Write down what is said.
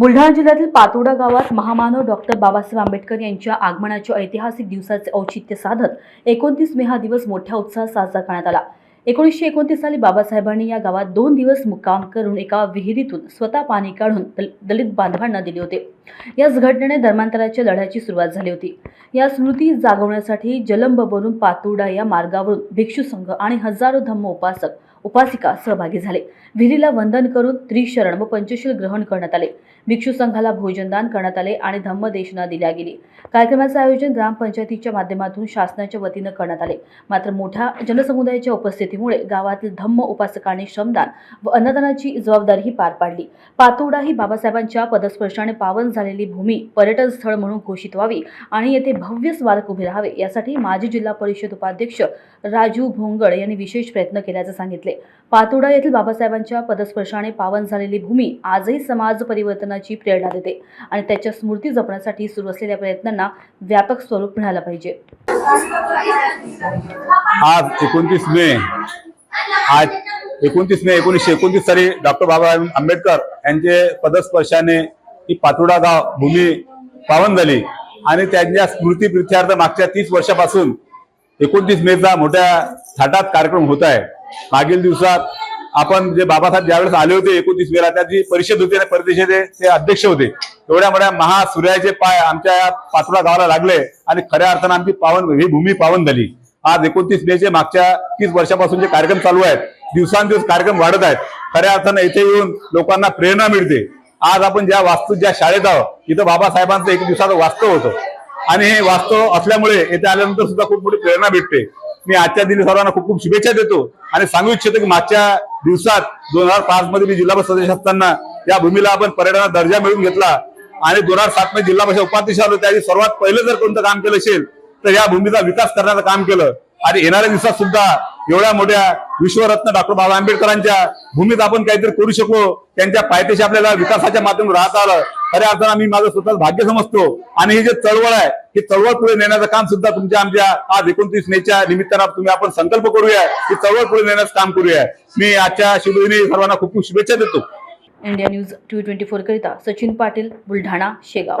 बुलढाणा जिल्ह्यातील पातोडा गावात महामानव डॉक्टर बाबासाहेब आंबेडकर यांच्या आगमनाच्या ऐतिहासिक दिवसाचे औचित्य साधत एकोणतीस मे हा दिवस मोठ्या उत्साहात साजरा करण्यात आला. एकोणीसशे एकोणतीस साली बाबासाहेबांनी या गावात दोन दिवस मुक्काम करून एका विहिरीतून स्वतः पाणी काढून दल- दलित बांधवांना दिले होते. याच घटनेने धर्मांतराच्या लढ्याची सुरुवात झाली होती. या स्मृती जागवण्यासाठी जलंबवरून पातुर्डा या मार्गावरून भिक्षू संघ आणि हजारो धम्म उपासक उपासिका सहभागी झाले. विहिरीला वंदन करून त्रिशरण व पंचशील ग्रहण करण्यात आले. भिक्षू संघाला भोजनदान करण्यात आले आणि धम्मदेशना दिल्या गेली. कार्यक्रमाचे आयोजन ग्रामपंचायतीच्या माध्यमातून शासनाच्या वतीनं करण्यात आले. मात्र मोठ्या जनसमुदायाच्या उपस्थितीमुळे गावातील धम्म उपासकांनी श्रमदान व अन्नदानाची जबाबदारीही पार पाडली. पातोडा ही बाबासाहेबांच्या पदस्पर्शाने पावन झालेली भूमी पर्यटन स्थळ म्हणून घोषित व्हावी आणि येथे भव्य स्मारक उभे राहावे यासाठी माजी जिल्हा परिषद उपाध्यक्ष राजू भोंगड यांनी विशेष प्रयत्न केल्याचे सांगितले. पातोडा येथील बाबासाहेबांच्या पदस्पर्शाने पावन झालेली भूमी आजही समाज परिवर्तनाची प्रेरणा देते आणि त्याच्या स्मृती जपण्यासाठी सुरू असलेल्या प्रयत्नांना व्यापक स्वरूप मिळालं पाहिजे. आज एकोणतीस मे. आज एकोणतीस मे एकोणीसशे एकोणतीस साली डॉक्टर बाबासाहेब आंबेडकर यांचे पदस्पर्शाने ही पातोडा गाव भूमी पावन झाली. आणि त्यांच्या स्मृती प्रित्यार्थ मागच्या तीस वर्षापासून एकोणतीस मेचा मोठ्या थाटात कार्यक्रम होत आहे. मागील दिवसात आपण जे बाबासाहेब ज्यावेळेस आले होते एकोणतीस वेळा त्याची परिषद होती आणि ते अध्यक्ष होते एवढ्या मोठ्या महासूर्याचे पाय आमच्या या पाचोडा गावाला लागले आणि खऱ्या अर्थानं आमची पावन ही भूमी पावन झाली. आज एकोणतीस मेचे मागच्या तीस वर्षापासून जे कार्यक्रम चालू आहेत दिवसांदिवस कार्यक्रम वाढत आहेत. खऱ्या अर्थानं इथे येऊन लोकांना प्रेरणा मिळते. आज आपण ज्या वास्तू ज्या शाळेत आहोत इथं बाबासाहेबांचं एक दिवसाचं वास्तव होतं. आणि हे वास्तव असल्यामुळे येथे आल्यानंतर सुद्धा खूप मोठी प्रेरणा भेटते. मी आजच्या दिनी सर्वांना खूप खूप शुभेच्छा देतो. आणि सांगू इच्छितो की मागच्या दिवसात दोन हजार पाच मध्ये मी जिल्हा परिषद सदस्य असताना या भूमीला आपण पर्यटनाचा दर्जा मिळवून घेतला. आणि दोन हजार सात मध्ये जिल्हा परिषद उपाध्यक्ष आलो त्याआधी सर्वात पहिलं जर कोणतं काम केलं असेल तर या भूमीचा विकास करण्याचं काम केलं. आणि येणाऱ्या दिवसात सुद्धा एवढ्या मोठ्या विश्वरत्न डॉक्टर बाबा आंबेडकरांच्या भूमीत आपण काहीतरी करू शकलो त्यांच्या पायथ्याशी आपल्याला विकासाच्या माध्यमातून राहता आलं. खऱ्या अर्थानं मी माझं स्वतःच भाग्य समजतो. आणि ही जे चळवळ आहे ही चळवळ पुढे नेण्याचं काम सुद्धा तुमच्या आमच्या आज एकोणतीस मेच्या निमित्तानं तुम्ही आपण संकल्प करूया. ही चळवळ पुढे नेण्याचं काम करूया. मी आजच्या शुभदिनी सर्वांना खूप खूप शुभेच्छा देतो. India news two twenty four करिता सचिन पाटील बुलढाणा शेगाव.